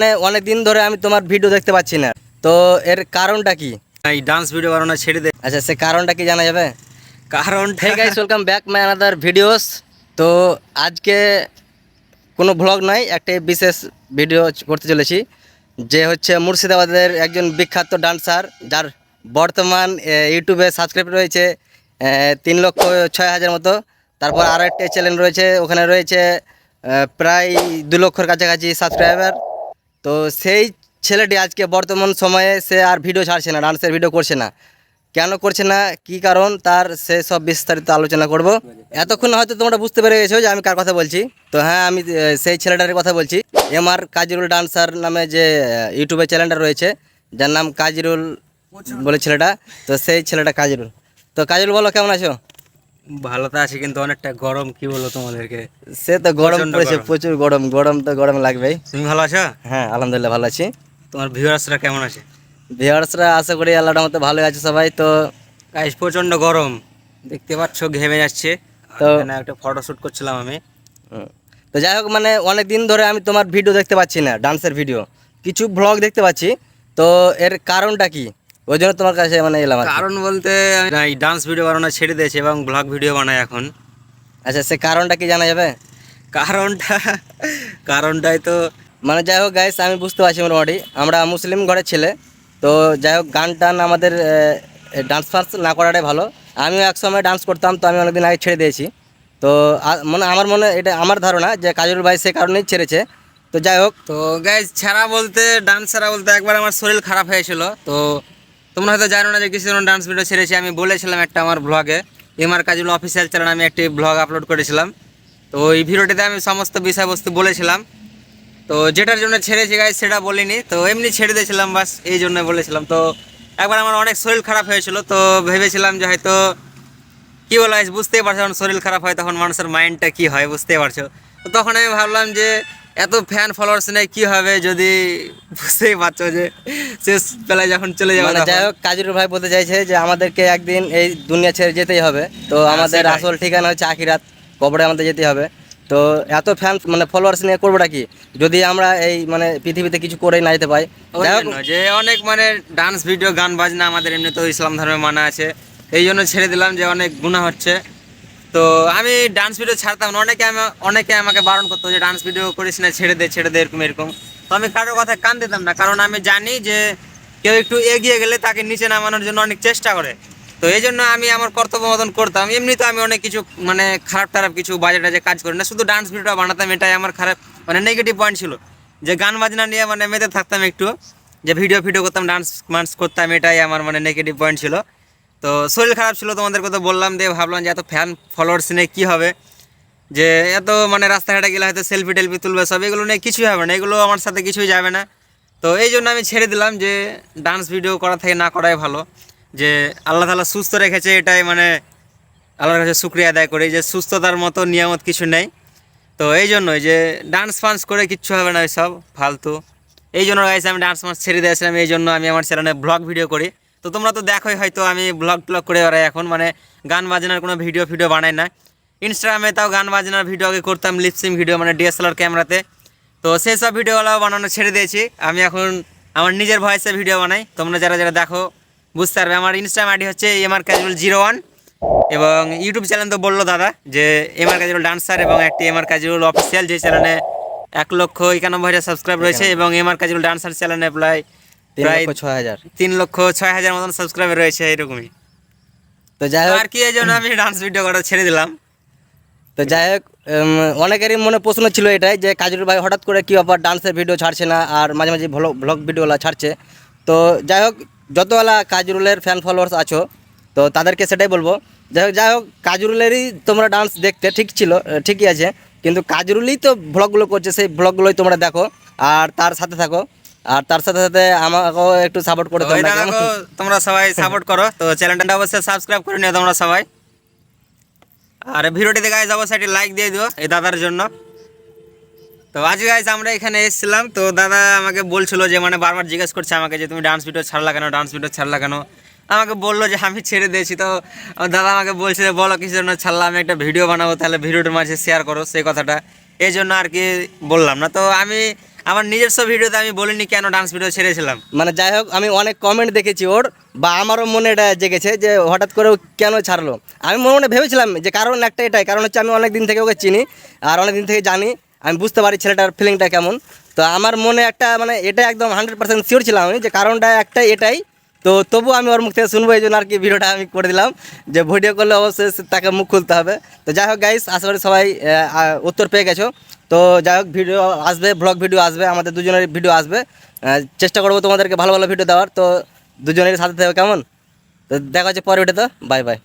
মানে অনেক দিন ধরে আমি তোমার ভিডিও দেখতে পাচ্ছি না। তো এর কারণটা কি? এই ডান্স ভিডিও বানানো ছেড়ে দে। আচ্ছা সে কারণটা কি জানা যাবে? কারণ hey guys welcome back my another videos তো আজকে কোনো ব্লগ নয় একটা বিশেষ ভিডিও করতে চলেছি যে হচ্ছে মুর্শিদাবাদের একজন বিখ্যাত ডান্সার যার বর্তমান ইউটিউবে সাবস্ক্রাইব রয়েছে তিন লক্ষ ছয় হাজার মতো। তারপর আরও একটা চ্যানেল রয়েছে ওখানে রয়েছে প্রায় দু লক্ষর কাছাকাছি সাবস্ক্রাইবার তো সেই ছেলেটি আজকে বর্তমান সময়ে সে আর ভিডিও ছাড়ছে না ডান্সের ভিডিও করছে না। কেন করছে না? কি কারণ? তার সে সব বিস্তারিত আলোচনা করব। এতক্ষণ হয়তো তোমরা বুঝতে পেরে গেছো যে আমি কার কথা বলছি। তো হ্যাঁ আমি সেই ছেলেটার কথা বলছি। এম আর কাজিরুল ডান্সার নামে যে ইউটিউবে চ্যানেলটা রয়েছে, যার নাম কাজিরুল বলে ছেলেটা। তো সেই ছেলেটা কাজিরুল। তো কাজিরুল বলো, কেমন আছো? ভালো তো আছে কিন্তু অনেকটা গরম কি বলব তোমাদেরকে? সে তো গরম প্রচণ্ড পড়েছে প্রচুর গরম গরম তো গরম লাগবেই। তুমি ভালো আছো? হ্যাঁ আলহামদুলিল্লাহ ভালো আছি। তোমার ভিউয়ার্সরা কেমন আছে? ভিউয়ার্সরা আশা করি আল্লাহর মতো ভালো আছে সবাই তো গাইস প্রচণ্ড গরম। দেখতে পাচ্ছ ঘেমে যাচ্ছে। তো- একটা ফটো শুট করছিলাম আমি। তো যাই হোক মানে অনেক দিন ধরে আমি তোমার ভিডিও দেখতে পাচ্ছি না ডান্সের ভিডিও কিছু ব্লগ দেখতে পাচ্ছি। তো এর কারণটা কি? ওই জন্য তোমার কাছে মানে এলাম কারণ বলতে আমি এই ডান্স ভিডিও বানানো ছেড়ে দিয়েছি এবং ব্লগ ভিডিও বানাই এখন। আচ্ছা সে কারণটা কি জানা যাবে? কারণটা কারণটাই তো মানে যাই হোক গাইস আমি বুঝতে পারছি মোটামুটি। আমরা মুসলিম ঘরের ছেলে তো যাই হোক গান টান আমাদের ডান্স ফান্স না করাটাই ভালো। আমিও এক সময় ডান্স করতাম তো আমি অনেকদিন আগে ছেড়ে দিয়েছি। তো মানে আমার মনে এটা আমার ধারণা যে কাজল ভাই সে কারণেই ছেড়েছে। তো যাই হোক। তো গাইজ ছাড়া বলতে ডান্স ছাড়া বলতে একবার আমার শরীর খারাপ হয়েছিল। তো তোমরা হয়তো জানো না যে কিছু ডান্স ভিডিও ছেড়েছি। আমি বলেছিলাম একটা আমার ব্লগে এমআর কাজুল অফিসিয়াল চ্যানেল আমি একটি ব্লগ আপলোড করেছিলাম। তো ওই ভিডিওটিতে আমি সমস্ত বিষয়বস্তু বলেছিলাম। তো যেটার জন্য ছেড়েছি গাই সেটা বলিনি। তো এমনি ছেড়ে দিয়েছিলাম বাস, এই জন্য বলেছিলাম। তো একবার আমার অনেক শরীর খারাপ হয়েছিল। তো ভেবেছিলাম যে হয়তো কি বলা হয়, বুঝতেই পারছ যখন শরীর খারাপ হয়, তখন মানুষের মাইন্ডটা কি হয়, বুঝতেই পারছ। তো তখন আমি ভাবলাম যে এত ফ্যান ফলোয়ার্স নেই কি হবে যদি বুঝতেই পারছ যে শেষ বেলায় যখন চলে যাবে মানে যাই হোক কাজুর ভাই বলতে চাইছে যে আমাদেরকে একদিন এই দুনিয়া ছেড়ে যেতেই হবে। তো আমাদের হ্যাঁ, আসল ঠিকানা হচ্ছে আখিরাত কবরে আমাদের যেতে হবে। তো এত ফ্যান মানে ফলোয়ার্স নিয়ে করবোটা কি? যদি আমরা এই মানে পৃথিবীতে কিছু করেই না যেতে পাই। যে অনেক মানে ডান্স ভিডিও গান বাজনা আমাদের এমনি তো ইসলাম ধর্মে মানা আছে। এই জন্য ছেড়ে দিলাম যে অনেক গুণা হচ্ছে। তো আমি ডান্স ভিডিও ছাড়তাম না। অনেকে আমি, অনেকে আমাকে বারণ করতো যে ডান্স ভিডিও করিস না, ছেড়ে দে ছেড়ে দে, এরকম এরকম। তো আমি কারোর কথায় কান দিতাম না, কারণ আমি জানি যে, কেউ একটু এগিয়ে গেলে তাকে নিচে নামানোর জন্য অনেক চেষ্টা করে। তো এই জন্য আমি আমার কর্তব্য মতন করতাম। এমনি তো আমি অনেক কিছু মানে খারাপ টারাপ কিছু বাজে টাজে কাজ করি না, শুধু ডান্স ভিডিও বানাতাম, এটাই আমার খারাপ মানে নেগেটিভ পয়েন্ট ছিল। যে গান বাজনা নিয়ে মানে মেতে থাকতাম একটু, যে ভিডিও ভিডিও করতাম ডান্স মান্স করতাম, এটাই আমার মানে নেগেটিভ পয়েন্ট ছিল। তো শরীর খারাপ ছিল, তোমাদের কথা বললাম দিয়ে ভাবলাম যে এত ফ্যান ফলোয়ার্স নিয়ে কী হবে? যে এত মানে রাস্তাঘাটে গেলে হয়তো সেলফি টেলফি তুলবে, সব এগুলো নিয়ে কিছুই হবে না, এগুলো আমার সাথে কিছুই যাবে না। তো এই জন্য আমি ছেড়ে দিলাম যে ডান্স ভিডিও করা থেকে না করাই ভালো। যে আল্লাহ তালা সুস্থ রেখেছে, এটাই মানে আল্লাহর কাছে শুক্রিয়া আদায় করি যে সুস্থতার মতো নিয়ামত কিছু নেই। তো এই জন্যই যে ডান্স ফান্স করে কিচ্ছু হবে না ওই সব ফালতু। এই জন্য গাইছে আমি ডান্স ফান্স ছেড়ে দিয়েছিলাম, এই জন্য আমি আমার চ্যানেলে ব্লগ ভিডিও করি। তো তোমরা তো দেখোই হয়তো আমি ব্লগ ট্লগ করে বেড়াই এখন মানে গান বাজনার কোনো ভিডিও ভিডিও বানাই না। ইনস্টাগ্রামে তাও গান বাজনার ভিডিও আগে করতাম লিপসিং ভিডিও মানে ডিএসএলআর ক্যামেরাতে তো সেই সব ভিডিওগুলো বানানো ছেড়ে দিয়েছি। আমি এখন আমার নিজের ভয়েসে ভিডিও বানাই। তোমরা যারা যারা দেখো বুঝতে পারবে। আমার ইনস্টাগ্রাম আইডি হচ্ছে M R casual zero one এবং ইউটিউব চ্যানেল তো বলল দাদা যে এমআর কাজুয়াল ডান্সার এবং একটি এমআর কাজুয়াল অফিসিয়াল যে চ্যানেলে এক লক্ষ একানব্বই হাজার সাবস্ক্রাইব রয়েছে এবং এমআর কাজুয়াল ডান্সার চ্যানেলে প্রায় প্রায় ছয় হাজার। তিন লক্ষ ছয় হাজার মতন সাবস্ক্রাইবার রয়েছে এরকমই। তো যাই হোক আর কি এই জন্য আমি ডান্স ভিডিও করা ছেড়ে দিলাম। তো যাই হোক অনেকেরই মনে প্রশ্ন ছিল এটাই যে কাজুর ভাই হঠাৎ করে কী ব্যাপার ডান্সের ভিডিও ছাড়ছে না আর মাঝে মাঝে ভ্লগ ভ্লগ ভিডিওলা ছাড়ছে। তো যাই হোক যতবেলা কাজরুলের ফ্যান ফলোয়ার্স আছো তো তাদেরকে সেটাই বলব। যাই হোক যাই হোক কাজরুলেরই তোমরা ডান্স দেখতে ঠিক ছিল ঠিকই আছে। কিন্তু কাজরুলই তো ভ্লগগুলো করছে সেই ভ্লগগুলোই তোমরা দেখো আর তার সাথে থাকো। আর তার সাথে সাথে আমাকেও একটু সাপোর্ট করে তোমরা সবাই সাপোর্ট করো। তো চ্যানেলটা অবশ্যই সাবস্ক্রাইব করে নিও তোমরা সবাই। আর ভিডিওটিতে গাইজ অবশ্যই একটি লাইক দিয়ে দিও এই দাদার জন্য। তো আজ গাইজ আমরা এখানে এসেছিলাম। তো দাদা আমাকে বলছিল যে মানে বারবার জিজ্ঞেস করছে আমাকে যে তুমি ডান্স ভিডিও ছাড়লা কেন? ডান্স ভিডিও ছাড়লা কেন? আমাকে বলল যে আমি ছেড়ে দিয়েছি। তো দাদা আমাকে বলছে যে বলো কিছু জন্য ছাড়লাম আমি একটা ভিডিও বানাবো তাহলে ভিডিওটার মাঝে শেয়ার করো সেই কথাটা। এই জন্য আর কি বললাম না। তো আমি আমার নিজস্ব ভিডিওতে আমি বলিনি কেন ডান্স ভিডিও ছেড়েছিলাম। মানে যাই হোক, আমি অনেক কমেন্ট দেখেছি ওর, বা আমারও মনে এটা জেগেছে যে হঠাৎ করে কেন ছাড়লো। আমি মনে মনে ভেবেছিলাম যে কারণ একটা এটাই, কারণ হচ্ছে আমি অনেক দিন থেকে ওকে চিনি, আর অনেক দিন থেকে জানি, আমি বুঝতে পারি ছেলেটার ফিলিংটা কেমন। তো আমার মনে একটা মানে এটা একদম হান্ড্রেড পার্সেন্ট শিওর ছিলাম আমি যে কারণটা একটা এটাই তো তবু আমি ওর মুখ থেকে শুনব, এই জন্য আর কি ভিডিওটা আমি করে দিলাম, যে ভিডিও করলে অবশ্যই তাকে মুখ খুলতে হবে। তো যাই হোক গাইস আশা করি সবাই উত্তর পেয়ে গেছো। তো যাই হোক ভিডিও আসবে ব্লগ ভিডিও আসবে, আমাদের দুজনের ভিডিও আসবে। চেষ্টা করব তোমাদেরকে ভালো ভালো ভিডিও দেওয়ার। তো দুজনের সাথে থাকবে কেমন? তো দেখা হচ্ছে পরে ভিডিওতে বাই বাই